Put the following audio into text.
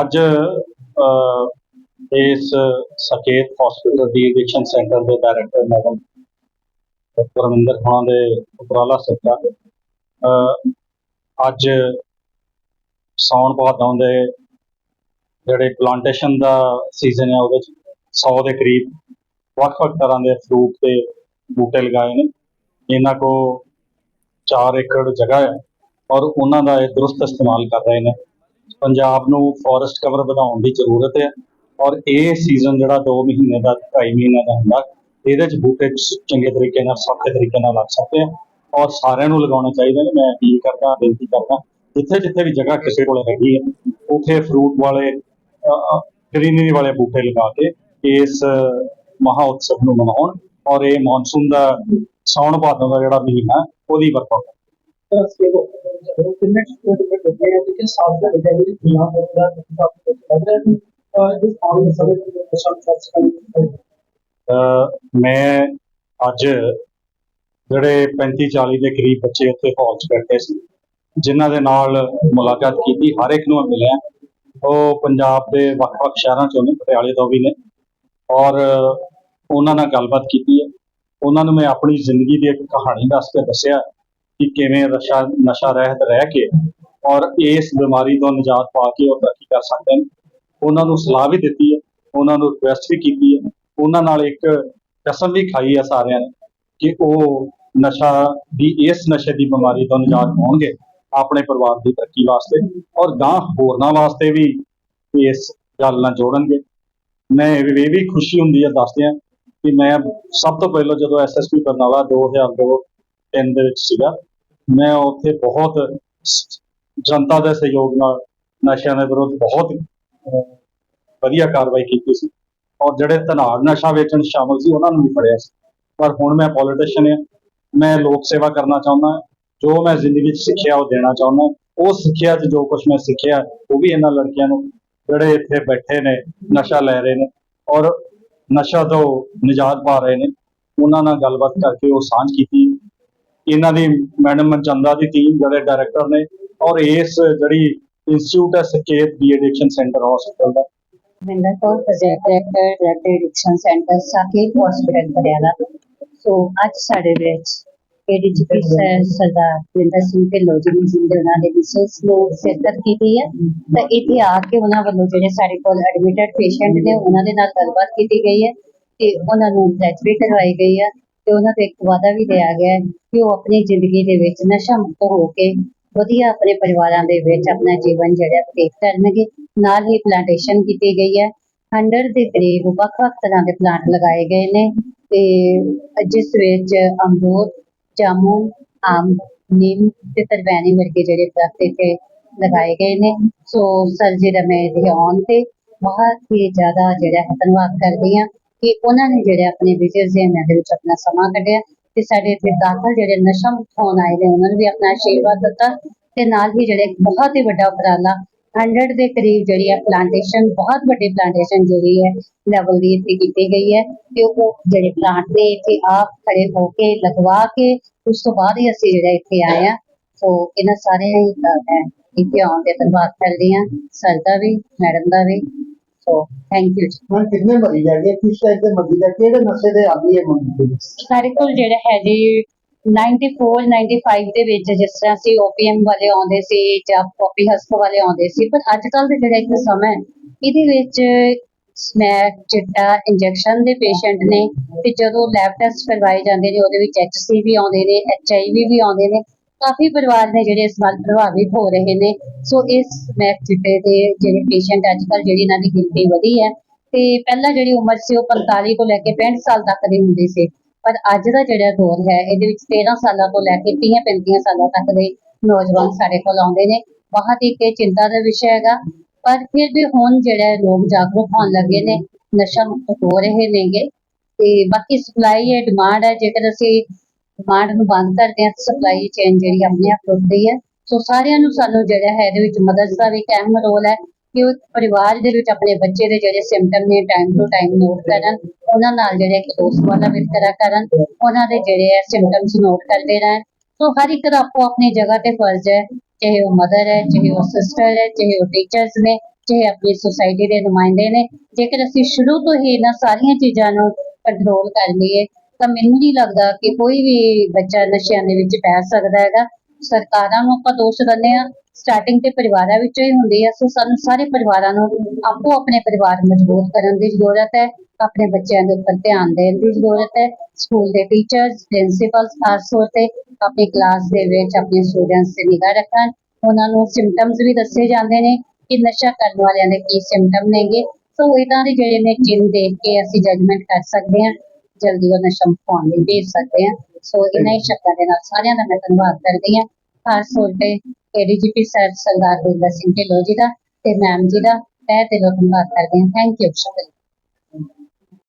ਅੱਜ ਇਸ ਸਕੇਤ ਹਸਪੀਟਲ ਦੀ ਐਡਿਕਸ਼ਨ ਸੈਂਟਰ ਦੇ ਡਾਇਰੈਕਟਰ ਮੈਡਮ ਪਰਮਿੰਦਰ ਖਾਨ ਦੇ ਉਪਰਾਲਾ ਸਦਕਾ ਅੱਜ ਸਾਉਣ ਭਾਦੋਂ ਦੇ ਜਿਹੜੇ ਪਲਾਂਟੇਸ਼ਨ ਦਾ ਸੀਜ਼ਨ ਹੈ ਉਹਦੇ ਚ 100 ਦੇ ਕਰੀਬ ਵੱਖ-ਵੱਖ ਤਰ੍ਹਾਂ ਦੇ ਫਰੂਟ ਦੇ ਬੂਟੇ ਲਗਾਏ ਨੇ। ਇਹਨਾਂ ਕੋ 4 ਏਕੜ ਜਗ੍ਹਾ ਹੈ ਔਰ ਉਹਨਾਂ ਦਾ ਇਹ ਦਰੁਸਤ ਇਸਤੇਮਾਲ ਕਰ ਰਹੇ ਨੇ। ਪੰਜਾਬ ਨੂੰ ਫੋਰੈਸਟ ਕਵਰ ਵਧਾਉਣ ਦੀ ਜ਼ਰੂਰਤ ਹੈ ਔਰ ਇਹ ਸੀਜ਼ਨ ਜਿਹੜਾ 2 ਮਹੀਨੇ ਦਾ 2.5 ਮਹੀਨੇ ਦਾ ਹੁੰਦਾ, ਇਹਦੇ ਚ ਬੂਟੇ ਚੰਗੇ ਤਰੀਕੇ ਨਾਲ, ਸੌਖੇ ਤਰੀਕੇ ਨਾਲ ਲੱਗ ਸਕਦੇ ਆ ਔਰ ਸਾਰਿਆਂ ਨੂੰ ਲਗਾਉਣੇ ਚਾਹੀਦੇ ਨੇ, ਮੈਂ ਅਪੀਲ ਕਰਦਾ, ਬੇਨਤੀ ਕਰਦਾ, ਜਿੱਥੇ ਜਿੱਥੇ ਵੀ ਜਗ੍ਹਾ ਕਿਸੇ ਕੋਲ ਹੈਗੀ ਹੈ, ਉੱਥੇ ਫਰੂਟ ਵਾਲੇ ਗ੍ਰੀਨਰੀ ਵਾਲੇ ਬੂਟੇ ਲਗਾ ਕੇ ਇਸ ਮਹਾ ਉਤਸਵ ਨੂੰ ਮਨਾਉਣ ਔਰ ਇਹ ਮੌਨਸੂਨ ਦਾ ਸਾਉਣ ਭਾਦੋਂ ਦਾ ਜਿਹੜਾ ਮਹੀਨਾ ਉਹਦੀ ਵਰਤੋਂ ਕਰਨ। तरह से वो कितने छोटे बच्चे हैं लेकिन साथ में बच्चे भी यहाँ पर पूरा काफी कुछ लग रहा है और इस काम में सभी को सब चर्च करनी ਅਹ ਮੈਂ ਅੱਜ ਜਿਹੜੇ 35 40 ਦੇ ਕਰੀਬ ਬੱਚੇ ਉੱਥੇ ਹਾਲ 'ਚ ਬੈਠੇ ਸੀ ਜਿਨ੍ਹਾਂ ਦੇ ਨਾਲ ਮੁਲਾਕਾਤ ਕੀਤੀ ਹਰ ਇੱਕ ਨੂੰ ਮੈਂ ਮਿਲਿਆ ਉਹ ਪੰਜਾਬ ਦੇ ਵੱਖ-ਵੱਖ ਸ਼ਹਿਰਾਂ 'ਚੋਂ ਨੇ ਪਟਿਆਲੇ ਤੋਂ ਵੀ ਨੇ ਔਰ ਉਹਨਾਂ ਨਾਲ ਗੱਲਬਾਤ ਕੀਤੀ ਹੈ ਉਹਨਾਂ ਨੂੰ ਮੈਂ ਆਪਣੀ ਜ਼ਿੰਦਗੀ ਦੀ ਇੱਕ ਕਹਾਣੀ ਦੱਸ ਕੇ ਦੱਸਿਆ ਕਿ ਕਿਵੇਂ ਨਸ਼ਾ ਨਸ਼ਾ ਰਹਿਤ ਰਹਿ ਕੇ ਔਰ ਇਸ ਬਿਮਾਰੀ ਤੋਂ ਨਿਜਾਤ ਪਾ ਕੇ ਉਹ ਤਰੱਕੀ ਕਰ ਸਕਦੇ ਨੇ ਉਹਨਾਂ ਨੂੰ ਸਲਾਹ ਵੀ ਦਿੱਤੀ ਹੈ, ਉਹਨਾਂ ਨੂੰ ਰਿਕੁਐਸਟ ਵੀ ਕੀਤੀ ਹੈ। ਉਹਨਾਂ ਨਾਲ ਇੱਕ ਕਸਮ ਵੀ ਖਾਈ ਹੈ ਸਾਰਿਆਂ ਨੇ ਕਿ ਉਹ ਨਸ਼ਾ ਦੀ, ਇਸ ਨਸ਼ੇ ਦੀ ਬਿਮਾਰੀ ਤੋਂ ਨਿਜਾਤ ਪਾਉਣਗੇ ਆਪਣੇ ਪਰਿਵਾਰ ਦੀ ਤਰੱਕੀ ਵਾਸਤੇ ਔਰ ਗਾਂ ਹੋਰਨਾਂ ਵਾਸਤੇ ਵੀ ਇਸ ਗੱਲ ਨਾਲ ਜੋੜਨਗੇ। ਮੈਂ ਇਹ ਵੀ ਇਹ ਵੀ ਖੁਸ਼ੀ ਹੁੰਦੀ ਹੈ ਦੱਸਦਿਆਂ ਕਿ ਮੈਂ ਸਭ ਤੋਂ ਪਹਿਲਾਂ ਜਦੋਂ ਐਸਐਸਪੀ ਬਰਨਾਲਾ 2002 ਤਿੰਨ ਦੇ ਵਿੱਚ ਸੀਗਾ। ਮੈਂ ਉੱਥੇ ਬਹੁਤ ਜਨਤਾ ਦੇ ਸਹਿਯੋਗ ਨਾਲ ਨਸ਼ਿਆਂ ਦੇ ਵਿਰੁੱਧ ਬਹੁਤ ਵਧੀਆ ਕਾਰਵਾਈ ਕੀਤੀ ਸੀ। ਔਰ ਜਿਹੜੇ ਧਨਾੜ ਨਸ਼ਾ ਵੇਚਣ 'ਚ ਸ਼ਾਮਲ ਸੀ, ਉਹਨਾਂ ਨੂੰ ਵੀ ਫੜਿਆ ਸੀ। ਪਰ ਹੁਣ ਮੈਂ ਪੋਲੀਟੀਸ਼ੀਅਨ ਹਾਂ। ਮੈਂ ਲੋਕ ਸੇਵਾ ਕਰਨਾ ਚਾਹੁੰਦਾ ਜੋ ਮੈਂ ਜ਼ਿੰਦਗੀ 'ਚ ਸਿੱਖਿਆ, ਉਹ ਦੇਣਾ ਚਾਹੁੰਦਾ ਉਹ ਸਿੱਖਿਆ 'ਚ ਜੋ ਕੁਝ ਮੈਂ ਸਿੱਖਿਆ, ਉਹ ਵੀ ਇਹਨਾਂ ਲੜਕੀਆਂ ਨੂੰ ਜਿਹੜੇ ਇੱਥੇ ਬੈਠੇ ਨੇ, ਨਸ਼ਾ ਲੈ ਰਹੇ ਨੇ ਔਰ ਨਸ਼ਾ ਤੋਂ ਨਿਜਾਤ ਪਾ ਰਹੇ ਨੇ, ਉਹਨਾਂ ਨਾਲ ਗੱਲਬਾਤ ਕਰਕੇ ਉਹ ਸਾਂਝ ਕੀਤੀ। ਇਹਨਾਂ ਦੀ ਮੈਡਮ ਮਨਚੰਦਾ ਦੀ ਟੀਮ ਜਿਹੜੇ ਡਾਇਰੈਕਟਰ ਨੇ ਔਰ ਇਸ ਜਿਹੜੀ ਇੰਸਟੀਚਿਊਟ ਹੈ ਸਕੇਤ ਦੀ ਐਡਿਕਸ਼ਨ ਸੈਂਟਰ ਹਸਪੀਟਲ ਦਾ। Mahinder Kaur project director director addiction centre Saket hospital Patiala so ਅੱਜ ਸਾਡੇ ਵਿੱਚ ਏਡੀਜੀਪੀ ਸਰਦਾਰ ਜਿੰਦਰ ਸਿੰਘ ਢਿੱਲੋਂ ਜੀ ਨੇ ਜਿੰਦੇ ਉਹਨਾਂ ਦੇ ਵਿਸ਼ੇਸ਼ ਨੂੰ ਸ਼ਿਰਕਤ ਕੀਤੀ ਹੈ। ਤਾਂ ਇੱਥੇ ਆ ਕੇ ਉਹਨਾਂ ਵੱਲੋਂ ਜਿਹੜੇ ਸਾਡੇ ਕੋਲ ਐਡਮਿਟਡ ਪੇਸ਼ੈਂਟ ਨੇ, ਉਹਨਾਂ ਦੇ ਨਾਲ ਗੱਲਬਾਤ ਕੀਤੀ ਗਈ ਹੈ ਤੇ ਉਹਨਾਂ ਨੂੰ ਟੈਸਟ ਵੀ ਕਰਵਾਈ ਗਈ ਹੈ। ਤੇ ਉਹਨਾਂ ਤੋਂ ਇੱਕ ਵਾਅਦਾ ਵੀ ਲਿਆ ਗਿਆ ਹੈ ਕਿ ਉਹ ਆਪਣੀ ਜ਼ਿੰਦਗੀ ਦੇ ਵਿੱਚ ਨਸ਼ਾ ਮੁਕਤ ਹੋ ਕੇ ਵਧੀਆ ਆਪਣੇ ਪਰਿਵਾਰਾਂ ਦੇ ਵਿੱਚ ਆਪਣਾ ਜੀਵਨ ਜਿਹੜਾ ਬਤੀਤ ਕਰਨਗੇ। ਨਾਲ ਹੀ ਪਲਾਂਟੇਸ਼ਨ ਕੀਤੀ ਗਈ ਹੈ। 100 ਦੇ ਕਰੀਬ ਵੱਖ-ਵੱਖ ਤਰ੍ਹਾਂ ਦੇ ਪਲਾਂਟ ਲਗਾਏ ਗਏ ਨੇ ਤੇ ਜਿਸ ਵਿੱਚ ਅਮਰੂਦ ਜਾਮੁਨ, ਆਮ, ਨਿੰਮ ਤੇ ਤਰਵੈਣੀ ਵਰਗੇ ਜਿਹੜੇ ਦਰਖਤ ਇੱਥੇ ਲਗਾਏ ਗਏ ਨੇ। ਸੋ ਸਰ ਜੀ ਦਾ ਮੈਂ ਇਹਦੇ ਆਉਣ ਤੇ ਬਹੁਤ ਹੀ ਜ਼ਿਆਦਾ ਜਿਹੜਾ ਹੈ ਧੰਨਵਾਦ ਕਰਦੀ ਹਾਂ। ਕਿ ਉਹਨਾਂ ਨੇ ਜਿਹੜੇ ਆਪਣੇ ਵਿਜੇ ਜ਼ੇਨ ਦੇ ਵਿੱਚ ਆਪਣਾ ਸਮਾਂ ਕੱਢਿਆ ਤੇ ਸਾਡੇ ਇੱਥੇ ਦਾਖਲ ਜਿਹੜੇ ਨਸ਼ਾ ਮੁਕਤ ਆਏ ਨੇ, ਉਹਨਾਂ ਨੂੰ ਵੀ ਆਪਣਾ ਆਸ਼ੀਰਵਾਦ ਦਿੱਤਾ ਤੇ ਨਾਲ ਹੀ ਜਿਹੜੇ ਬਹੁਤ ਹੀ ਵੱਡਾ ਉਪਰਾਲਾ 100 ਦੇ ਕਰੀਬ ਜਿਹੜੀ ਹੈ ਪਲਾਂਟੇਸ਼ਨ ਬਹੁਤ ਵੱਡੀ ਪਲਾਂਟੇਸ਼ਨ ਜਿਹੜੀ ਹੈ ਲੈਵਲ ਦੀ ਇੱਥੇ ਕੀਤੀ ਗਈ ਹੈ ਤੇ ਉਹ ਜਿਹੜੇ ਪਲਾਂਟ ਨੇ ਇੱਥੇ ਆਪ ਖੜੇ ਹੋ ਕੇ ਲਗਵਾ ਕੇ ਉਸ ਤੋਂ ਬਾਅਦ ਹੀ ਅਸੀਂ ਜਿਹੜਾ ਇੱਥੇ ਆਏ ਹਾਂ। ਸੋ ਇਹਨਾਂ ਸਾਰਿਆਂ ਇੱਥੇ ਆਉਣ ਤੇ ਧੰਨਵਾਦ ਕਰਦੇ ਹਾਂ। ਸਰ ਦਾ ਵੀ, ਮੈਡਮ ਦਾ ਵੀ ਸੋ ਥੈਂਕ ਯੂ ਹੁਣ ਕਿੰਨੇ ਮਰੀਜ਼ ਹੈਗੇ ਕਿਸ ਟਾਈਪ ਦੇ ਮਰੀਜ਼ ਹੈ ਕਿਹੜੇ ਨਸ਼ੇ ਦੇ ਆਦੀ ਹੈ ਮਰੀਜ਼ ਸਾਡੇ ਕੋਲ ਜਿਹੜਾ ਹੈ ਜੀ 94 95 ਦੇ ਵਿੱਚ ਜਿਸ ਤਰ੍ਹਾਂ ਅਸੀਂ ਓਪੀਐਮ ਵਾਲੇ ਆਉਂਦੇ ਸੀ ਜਾਂ ਕਾਪੀ ਵਾਲੇ ਆਉਂਦੇ ਸੀ ਪਰ ਅੱਜ ਕੱਲ ਦਾ ਜਿਹੜਾ ਇੱਕ ਸਮਾਂ ਹੈ ਇਹਦੇ ਵਿੱਚ ਸਮੈਕ ਚਿੱਟਾ ਇੰਜੈਕਸ਼ਨ ਦੇ ਪੇਸ਼ੈਂਟ ਨੇ ਤੇ ਜਦੋਂ ਲੈਬ ਟੈਸਟ ਕਰਵਾਏ ਜਾਂਦੇ ਨੇ ਉਹਦੇ ਵਿੱਚ ਐਚਸੀਵੀ ਆਉਂਦੇ ਨੇ ਐਚਆਈਵੀ ਵੀ ਆਉਂਦੇ ਨੇ ਕਾਫੀ ਪਰਿਵਾਰ ਨੇ ਜਿਹੜੇ ਇਸ ਨਾਲ ਪ੍ਰਭਾਵਿਤ ਹੋ ਰਹੇ ਨੇ। ਸੋ ਇਸ ਸਮੈਕ ਚਿੱਟੇ ਦੇ ਜਿਹੜੇ ਪੇਸ਼ੈਂਟ ਅੱਜ ਕੱਲ ਜਿਹੜੀ ਇਹਨਾਂ ਦੀ ਗਿਣਤੀ ਵਧੀ ਹੈ। ਤੇ ਪਹਿਲਾਂ ਜਿਹੜੀ ਉਮਰ ਸੀ ਉਹ 45 ਤੋਂ ਲੈ ਕੇ 65 ਸਾਲ ਤੱਕ ਦੀ ਹੁੰਦੀ ਸੀ। ਪਰ ਅੱਜ ਦਾ ਜਿਹੜਾ ਦੌਰ ਹੈ, ਇਹਦੇ ਵਿੱਚ 13 ਸਾਲਾਂ ਤੋਂ ਲੈ ਕੇ 30 35 ਸਾਲਾਂ ਤੱਕ ਦੇ ਨੌਜਵਾਨ ਸਾਡੇ ਕੋਲ ਆਉਂਦੇ ਨੇ। ਬਹੁਤ ਹੀ ਇੱਕ ਇਹ ਚਿੰਤਾ ਦਾ ਵਿਸ਼ਾ ਹੈਗਾ। ਪਰ ਫਿਰ ਵੀ ਹੁਣ ਜਿਹੜਾ ਲੋਕ ਜਾਗਰੂਕ ਹੋਣ ਲੱਗੇ ਨੇ, ਨਸ਼ਾ ਮੁਕਤ ਹੋ ਰਹੇ ਨੇਗੇ। ਤੇ ਬਾਕੀ ਸਪਲਾਈ ਹੈ ਡਿਮਾਂਡ ਹੈ, ਜੇਕਰ ਅਸੀਂ ਡਿਮਾਂਡ ਨੂੰ ਬੰਦ ਕਰਦੇ ਹਾਂ ਸਪਲਾਈ ਚੇਨ ਜਿਹੜੀ ਆਪਣੇ ਆਪ ਟੁੱਟਦੀ ਹੈ। ਸੋ ਸਾਰਿਆਂ ਨੂੰ ਸਾਨੂੰ ਜਿਹੜਾ ਹੈ ਇਹਦੇ ਵਿੱਚ ਮਦਦ ਦਾ ਵੀ ਇੱਕ ਅਹਿਮ ਰੋਲ ਹੈ ਕਿ ਉਹ ਪਰਿਵਾਰ ਦੇ ਵਿੱਚ ਆਪਣੇ ਬੱਚੇ ਦੇ ਜਿਹੜੇ ਸਿੰਪਟਮ ਨੇ ਟਾਈਮ ਟੂ ਟਾਈਮ ਨੋਟ ਕਰਨ, ਉਹਨਾਂ ਨਾਲ ਜਿਹੜੇ ਇੱਕ ਦੋਸਤ ਵਾਲਾ ਵਿਤਕਰਾ ਕਰਨ, ਉਹਨਾਂ ਦੇ ਜਿਹੜੇ ਹੈ ਸਿੰਪਟਮਸ ਨੋਟ ਕਰਦੇ ਰਹਿਣ। ਸੋ ਹਰ ਇੱਕ ਦਾ ਆਪੋ ਆਪਣੀ ਜਗ੍ਹਾ ਤੇ ਫਰਜ਼ ਹੈ, ਚਾਹੇ ਉਹ ਮਦਰ ਹੈ, ਚਾਹੇ ਉਹ ਸਿਸਟਰ ਹੈ, ਚਾਹੇ ਉਹ ਟੀਚਰਸ ਨੇ, ਚਾਹੇ ਆਪਣੀ ਸੋਸਾਇਟੀ ਦੇ ਨੁਮਾਇੰਦੇ ਨੇ। ਜੇਕਰ ਅਸੀਂ ਸ਼ੁਰੂ ਤੋਂ ਹੀ ਇਹਨਾਂ ਸਾਰੀਆਂ ਚੀਜ਼ਾਂ ਨੂੰ ਕੰਟਰੋਲ ਕਰ ਲਈਏ ਤਾਂ ਮੈਨੂੰ ਨਹੀਂ ਲੱਗਦਾ ਕਿ ਕੋਈ ਵੀ ਬੱਚਾ ਨਸ਼ਿਆਂ ਦੇ ਵਿੱਚ ਪੈ ਸਕਦਾ ਹੈਗਾ। ਸਰਕਾਰਾਂ ਨੂੰ ਆਪਾਂ ਦੋਸ਼ ਦਿੰਦੇ ਆ ਸਟਾਰਟਿੰਗ ਤੇ ਪਰਿਵਾਰਾਂ ਵਿੱਚੋਂ ਹੀ ਹੁੰਦੀ ਹੈ। ਸੋ ਸਾਨੂੰ ਸਾਰੇ ਪਰਿਵਾਰਾਂ ਨੂੰ ਆਪੋ ਆਪਣੇ ਪਰਿਵਾਰ ਮਜ਼ਬੂਤ ਕਰਨ ਦੀ ਜ਼ਰੂਰਤ ਹੈ। ਆਪਣੇ ਬੱਚਿਆਂ ਦੇ ਉੱਪਰ ਧਿਆਨ ਦੇਣ ਦੀ ਜ਼ਰੂਰਤ ਹੈ। ਸਕੂਲ ਦੇ ਟੀਚਰਸ ਪ੍ਰਿੰਸੀਪਲਸ ਖਾਸ ਤੌਰ ਤੇ ਆਪਣੀ ਕਲਾਸ ਦੇ ਵਿੱਚ ਆਪਣੇ ਸਟੂਡੈਂਟਸ ਤੇ ਨਿਗਾਹ ਰੱਖਣ। ਉਹਨਾਂ ਨੂੰ ਸਿੰਪਟਮਸ ਵੀ ਦੱਸੇ ਜਾਂਦੇ ਨੇ ਕਿ ਨਸ਼ਾ ਕਰਨ ਵਾਲਿਆਂ ਦੇ ਕੀ ਸਿੰਪਟਮ ਨੇਗੇ। ਸੋ ਇਦਾਂ ਦੇ ਜਿਹੜੇ ਨੇ ਚਿੰਨ ਦੇਖ ਕੇ ਅਸੀਂ ਜਜਮੈਂਟ ਕਰ ਸਕਦੇ ਹਾਂ। ਜਲਦੀ ਉਹ ਨਸ਼ਾ ਮੁਕਾਉਣ ਲਈ ਭੇਜ ਸਕਦੇ ਹਾਂ ਸੋ ਇਹਨਾਂ ਹੀ ਸ਼ਬਦਾਂ ਦੇ ਨਾਲ ਸਾਰਿਆਂ ਦਾ ਮੈਂ ਧੰਨਵਾਦ ਕਰਦੀ ਹਾਂ ਖਾਸ ਤੌਰ ਤੇ ਏਡੀਜੀਪੀ ਸਰ ਸਰਦਾਰ ਗੁਰਬਖਸ਼ ਸਿੰਘ ਢਿੱਲੋਂ ਜੀ ਦਾ ਤੇ ਮੈਮ ਜੀ ਦਾ ਤਹਿ ਦਿਲੋਂ ਧੰਨਵਾਦ ਕਰਦੀ ਹਾਂ ਥੈਂਕ ਯੂ ਸ਼ੁਕਰੀਆ।